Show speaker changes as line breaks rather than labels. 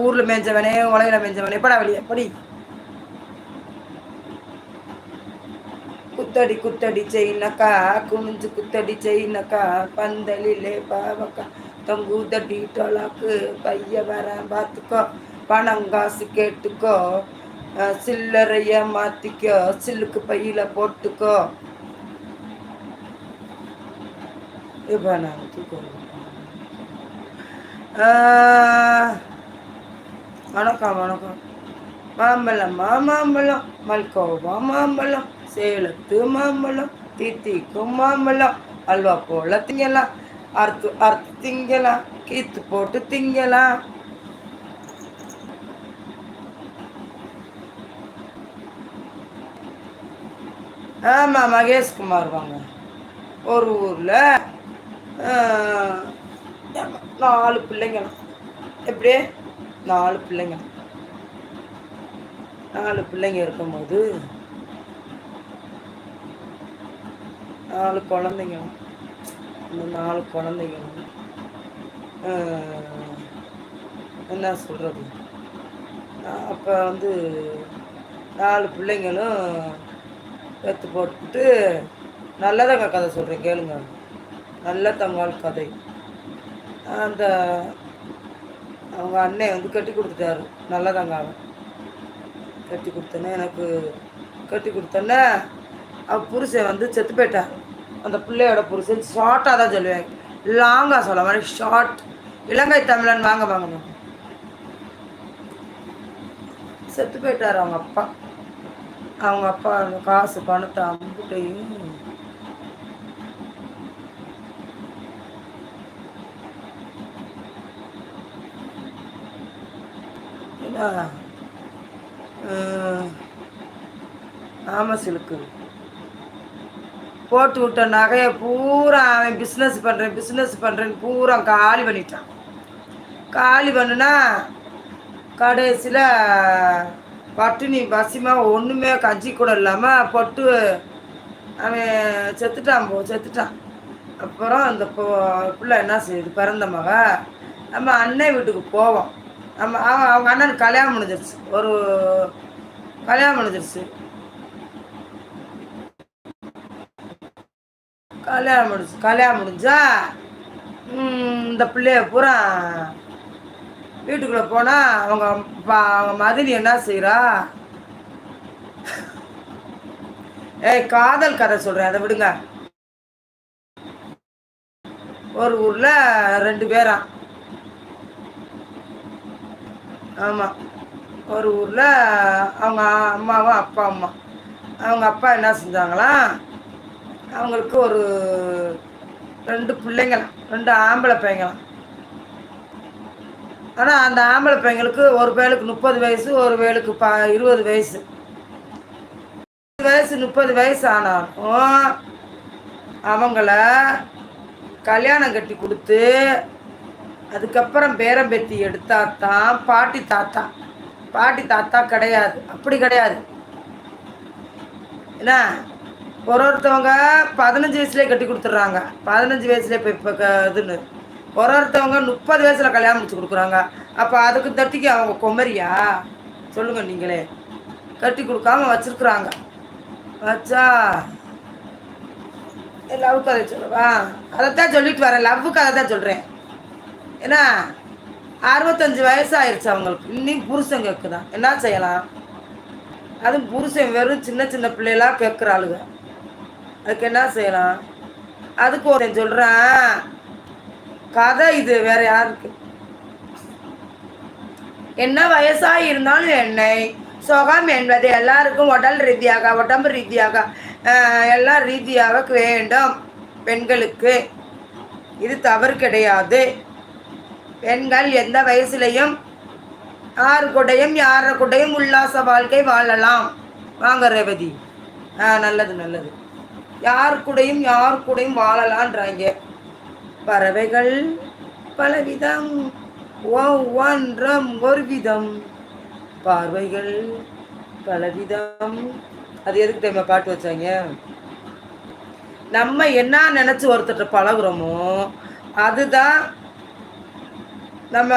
ஊர்ல மேஞ்சவனே உலகில மேஞ்சவனே எப்படா வெளியே? எப்படி குத்தடி குத்தடி செய்யினக்கா குமிஞ்சு குத்தடி செய்யினக்கா பந்தலிலே பாவக்கா. தொங்குதடி டொலாக்கு பைய வர பார்த்துக்கோ பணம் காசு கேட்டுக்கோ. சில்லறைய மாத்திக்கோ. சில்லுக்கு பையில போட்டுக்கோ. இப்போ நான் தூக்கம் வணக்கம் வணக்கம். மாம்பழம் மாமாம்பழம் மல்கோவா மாம்பழம் சேலத்து மாம்பழம் தித்திக்கும் மாம்பழம் அல்வா போல திங்கலாம் அறுத்து அறுத்து திங்கலாம் கீத்து போட்டு திங்கலாம். ஆமாம் மகேஷ்குமார் வாங்க. ஒரு ஊரில் நாலு பிள்ளைங்களாம் எப்படி? நாலு பிள்ளைங்க. நாலு பிள்ளைங்க இருக்கும்போது நாலு குழந்தைங்க. இந்த நாலு குழந்தைங்க என்ன சொல்கிறது அப்போ வந்து நாலு பிள்ளைங்களும் எடுத்து போட்டுட்டு நல்லதாங்க கதை சொல்கிறேன் கேளுங்க. நல்ல தங்கால் கதை. அந்த அவங்க அண்ணன் வந்து கட்டி கொடுத்துட்டாரு. நல்லதாங்க அவன். கட்டி கொடுத்தோன்னே எனக்கு கட்டி கொடுத்தோன்னே அவன் புருஷன் வந்து செத்து போயிட்டான். அந்த பிள்ளையோட புருஷன் ஷார்ட்டாக தான் சொல்லுவேன் லாங்காக சொல்ல மாதிரி ஷார்ட் இலங்கை தமிழன் வாங்க வாங்க செத்து போயிட்டார் அவங்க அப்பா. அவங்க அப்பா அந்த காசு பணத்தை அம்புட்டையும் ஆமாம் சிலுக்கு. போட்டு விட்ட நகையை பூரா அவன் பிஸ்னஸ் பண்ணுறேன் பிஸ்னஸ் பண்ணுறேன்னு பூரா காலி பண்ணிட்டான். காலி பண்ணுனா கடைசியில் பட்டினி பசிமாக ஒன்றுமே கஞ்சி கூட இல்லாமல் பொட்டு அவன் செத்துட்டான் போ செத்துட்டான். அப்புறம் அந்த பிள்ளை என்ன செய்யுது? பிறந்த மக நம்ம அன்னை வீட்டுக்கு போவோம். நம்ம அவங்க அண்ணனுக்கு கல்யாணம் முடிஞ்சிருச்சு. ஒரு கல்யாணம் முடிஞ்சிருச்சு. கல்யாணம் முடிஞ்சு கல்யாணம் முடிஞ்சா இந்த பிள்ளைய பூரா வீட்டுக்குள்ளே போனால் அவங்க அவங்க மதினி என்ன செய்கிறா ஏய் காதல் கதை சொல்கிறேன் அதை விடுங்க. ஒரு ஊரில் ரெண்டு பேரான் ஆமாம் ஒரு ஊரில் அவங்க அம்மாவும் அப்பா அம்மா. அவங்க அப்பா என்ன செஞ்சாங்களாம் அவங்களுக்கு ஒரு ரெண்டு பிள்ளைங்களாம். ரெண்டு ஆம்பளை பையங்களாம். ஆனால் அந்த ஆம்பளை பையங்களுக்கு ஒரு பேருக்கு முப்பது வயசு ஒரு வேலுக்கு ப இருபது வயசு. வயசு முப்பது வயசு ஆனாலும் அவங்கள கல்யாணம் கட்டி கொடுத்து அதுக்கப்புறம் பேரம்பெத்தி எடுத்தா தான் பாட்டி தாத்தா. பாட்டி தாத்தா கிடையாது. அப்படி கிடையாது. என்ன? ஒரு ஒருத்தவங்க பதினஞ்சு வயசுலேயே கட்டி கொடுத்துட்றாங்க. பதினஞ்சு வயசுலேயே இப்போ இப்போ இதுன்னு. ஒரு ஒருத்தவங்க முப்பது வயசில் கல்யாணம் முடிச்சு கொடுக்குறாங்க. அப்போ அதுக்கு தட்டிக்கு அவங்க கொமரியா? சொல்லுங்கள் நீங்களே. கட்டி கொடுக்காம வச்சுருக்குறாங்க. வச்சா? லவ் கதை சொல்லவா? அதைத்தான் சொல்லிட்டு வரேன். லவ்வுக்கு அதை தான் சொல்கிறேன் ஏன்னா அறுபத்தஞ்சு வயசு ஆயிடுச்சு அவங்களுக்கு. இன்னும் புருஷன் கேட்குதான் என்ன செய்யலாம்? அதுவும் புருஷன் வெறும் சின்ன சின்ன பிள்ளைகளாக கேட்குற ஆளுங்க அதுக்கு என்ன செய்யலாம்? அதுக்கு ஒரு சொல்கிறேன் கதை இது வேற யாருக்கு என்ன வயசாக இருந்தாலும் என்னை சுகம் என்பது எல்லாருக்கும் உடல் ரீதியாக உடம்பு ரீதியாக எல்லா ரீதியாக வேண்டும் பெண்களுக்கு. இது தவறு கிடையாது. பெண்கள் எந்த வயசுலையும் யாரு கூடையும் யார கூடையும் உல்லாச வாழ்க்கை வாழலாம். வாங்க ரேவதி. ஆ நல்லது நல்லது. யார் கூடையும் யார் கூடையும் வாழலான்றாங்க. பறவைகள் பலவிதம் ஒவ்வொன்றும் ஒரு விதம் பார்வைகள் பலவிதம். அது எதுக்கு தெரியுமா பாட்டு வச்சாங்க? நம்ம என்ன நினச்சி ஒருத்தர் பழகுறோமோ அதுதான் நம்ம